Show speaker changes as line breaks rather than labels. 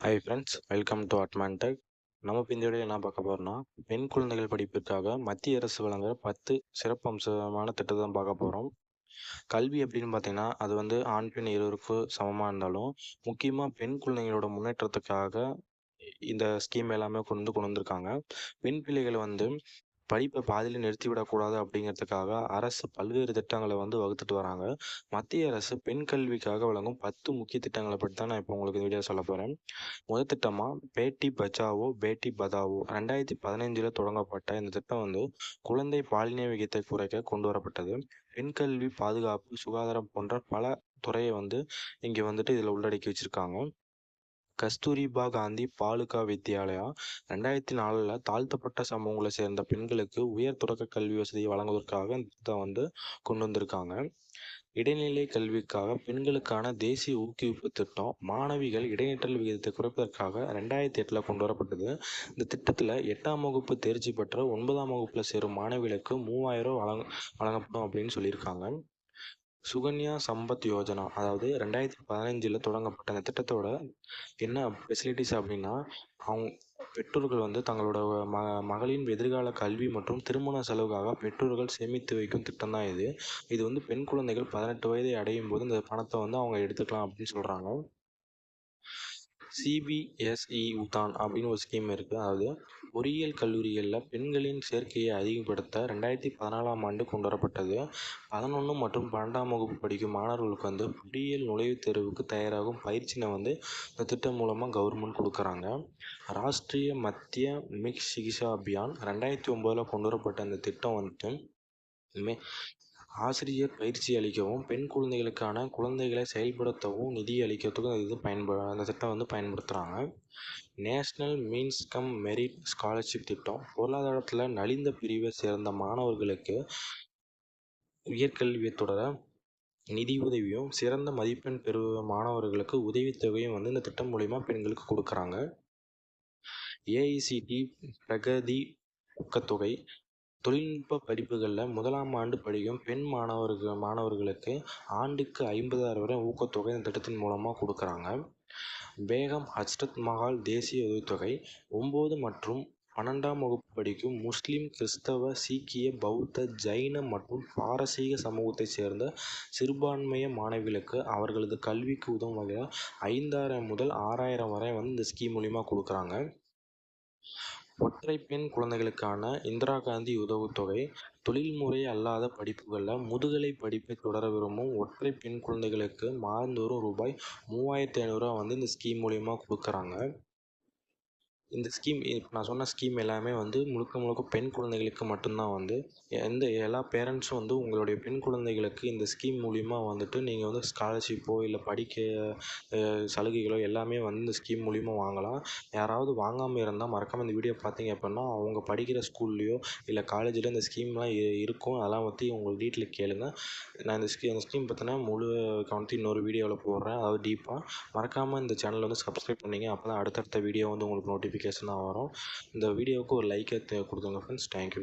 Hi friends welcome to அட்மான்டெக் நம்ம இப்போ இந்த வீடியோ என்ன பார்க்க போகிறோம்னா பெண் குழந்தைகள் படிப்பிற்காக மத்திய அரசு வழங்குகிற பத்து சிறப்பு அம்சமான திட்டத்தை தான் பார்க்க போகிறோம் கல்வி அப்படின்னு பார்த்தீங்கன்னா அது வந்து ஆண் பெண் இருவருக்கும் சமமாக இருந்தாலும் முக்கியமாக பெண் குழந்தைகளோட முன்னேற்றத்துக்காக இந்த ஸ்கீம் எல்லாமே கொண்டு வந்து கொண்டு வந்திருக்காங்க. பெண் பிள்ளைகள் வந்து படிப்பை பாதியில் நிறுத்திவிடக்கூடாது அப்படிங்கிறதுக்காக அரசு பல்வேறு திட்டங்களை வந்து வகுத்துட்டு வராங்க. மத்திய அரசு பெண் கல்விக்காக வழங்கும் பத்து முக்கிய திட்டங்களை பற்றி தான் நான் இப்போ உங்களுக்கு இந்த வீடியோ சொல்ல போகிறேன் முதல் திட்டமாக பேட்டி பச்சாவோ பேட்டி பதாவோ. ரெண்டாயிரத்தி பதினைஞ்சில் தொடங்கப்பட்ட இந்த திட்டம் வந்து குழந்தை பாலின விகிதத்தை குறைக்க கொண்டு வரப்பட்டது. பெண் கல்வி பாதுகாப்பு சுகாதாரம் போன்ற பல துறையை வந்து இங்கே வந்துட்டு இதில் உள்ளடக்கி வச்சுருக்காங்க. கஸ்தூரிபா காந்தி பாலுகா வித்யாலயா ரெண்டாயிரத்தி நாலில் தாழ்த்தப்பட்ட சமூகங்களை சேர்ந்த பெண்களுக்கு உயர் தொடக்க கல்வி வசதியை வழங்குவதற்காக இந்த திட்டம் வந்து கொண்டு வந்திருக்காங்க. இடைநிலை கல்விக்காக பெண்களுக்கான தேசிய ஊக்குவிப்பு திட்டம் மாணவிகள் இடைநிற்றல் விகிதத்தை குறைப்பதற்காக ரெண்டாயிரத்தி எட்டில் கொண்டு வரப்பட்டது. இந்த திட்டத்தில் எட்டாம் வகுப்பு தேர்ச்சி பெற்ற ஒன்பதாம் வகுப்பில் சேரும் மாணவிகளுக்கு மூவாயிரம் வழங்க வழங்கப்படும் அப்படின்னு சொல்லியிருக்காங்க. சுகன்யா சம்பத் யோஜனா அதாவது ரெண்டாயிரத்தி பதினஞ்சில் தொடங்கப்பட்ட அந்த திட்டத்தோட என்ன ஃபெசிலிட்டிஸ் அப்படின்னா அவங்க பெற்றோர்கள் வந்து தங்களோட ம மகளின் எதிர்கால கல்வி மற்றும் திருமண செலவுக்காக பெற்றோர்கள் சேமித்து வைக்கும் திட்டம் தான் இது. இது வந்து பெண் குழந்தைகள் பதினெட்டு வயதை அடையும் போது இந்த பணத்தை வந்து அவங்க எடுத்துக்கலாம் அப்படின்னு சொல்கிறாங்க சிபிஎஸ்இ உதான் அப்படின்னு ஒரு ஸ்கீம் இருக்குது அதாவது பொறியியல் கல்லூரிகளில் பெண்களின் சேர்க்கையை அதிகப்படுத்த ரெண்டாயிரத்தி பதினாலாம் ஆண்டு கொண்டு வரப்பட்டது பதினொன்று மற்றும் பன்னெண்டாம் வகுப்பு படிக்கும் மாணவர்களுக்கு வந்து பொறியியல் நுழைவுத் தேர்வுக்கு தயாராகும் பயிற்சினை வந்து இந்த திட்டம் மூலமாக கவர்மெண்ட் கொடுக்குறாங்க. ராஷ்ட்ரிய மத்திய மிக்ஸ் சிகிச்சா அபியான் ரெண்டாயிரத்தி ஒம்போதில் கொண்டு வரப்பட்ட அந்த திட்டம் வந்துட்டு மே ஆசிரியர் பயிற்சி அளிக்கவும் பெண் குழந்தைகளுக்கான குழந்தைகளை செயல்படுத்தவும் நிதி அளிக்கிறதுக்கும் இது பயன்ப அந்த திட்டம் வந்து பயன்படுத்துகிறாங்க national means cum merit scholarship திட்டம். பொருளாதாரத்தில் நலிந்த பிரிவை சேர்ந்த மாணவர்களுக்கு உயர்கல்வியை தொடர நிதி உதவியும் சிறந்த மதிப்பெண் பெறுவ மாணவர்களுக்கு உதவித்தொகையும் வந்து இந்த திட்டம் மூலிமா பெண்களுக்கு கொடுக்குறாங்க. ஏஐசிடி பிரகதி ஊக்கத்தொகை தொழில்நுட்ப படிப்புகளில் முதலாம் ஆண்டு படிக்கும் பெண் மாணவர்கள் மாணவர்களுக்கு ஆண்டுக்கு ஐம்பதாயிரம் வரை ஊக்கத்தொகை இந்த திட்டத்தின் மூலமாக கொடுக்குறாங்க. பேகம் ஹஜ்ரத் மஹால் தேசிய உதவித்தொகை ஒம்பது மற்றும் பன்னெண்டாம் வகுப்பு படிக்கும் முஸ்லீம் கிறிஸ்தவ சீக்கிய பௌத்த ஜைன மற்றும் பாரசீக சமூகத்தைச் சேர்ந்த சிறுபான்மைய மாணவிகளுக்கு அவர்களது கல்விக்கு உதவும் வகையில் ஐந்தாயிரம் முதல் ஆறாயிரம் வரை வந்து இந்த ஸ்கீம் மூலிமா கொடுக்குறாங்க. ஒற்றை பெண் குழந்தைகளுக்கான இந்திரா காந்தி உதவுத்தொகை தொழில்முறை அல்லாத படிப்புகளில் முதுகலை படிப்பை தொடர விரும்பும் ஒற்றை பெண் குழந்தைகளுக்கு மாதந்தோறும் ரூபாய் மூவாயிரத்தி ஐநூறுரூவா வந்து இந்த ஸ்கீம் மூலிமா கொடுக்குறாங்க. இந்த ஸ்கீம் இப்போ நான் சொன்ன ஸ்கீம் எல்லாமே வந்து முழுக்க முழுக்க பெண் குழந்தைகளுக்கு மட்டும்தான் வந்து எந்த எல்லா பேரண்ட்ஸும் வந்து உங்களுடைய பெண் குழந்தைகளுக்கு இந்த ஸ்கீம் மூலிமா வந்துட்டு நீங்கள் வந்து ஸ்காலர்ஷிப்போ இல்லை படிக்க சலுகைகளோ எல்லாமே வந்து இந்த ஸ்கீம் மூலிமா வாங்கலாம். யாராவது வாங்காமல் இருந்தால் மறக்காமல் இந்த வீடியோ பார்த்தீங்க அப்படின்னா அவங்க படிக்கிற ஸ்கூல்லையோ இல்லை காலேஜில் இந்த ஸ்கீம்லாம் இருக்கும். அதெல்லாம் பற்றி உங்களுக்கு வீட்டில் கேளுங்க. நான் இந்த ஸ்கீம் இந்த ஸ்கீம் பற்றின முழு கவனத்தை இன்னொரு வீடியோவில் போடுறேன். அதாவது டீப்பாக மறக்காமல் இந்த சேனலை வந்து சப்ஸ்கிரைப் பண்ணிங்க. அப்போ தான் அடுத்தடுத்த வீடியோ வந்து உங்களுக்கு நோட்டிஃபிகேஷனாக வரும். இந்த வீடியோவுக்கு ஒரு லைக்கை கொடுத்துங்க ஃப்ரெண்ட்ஸ் தேங்க்யூ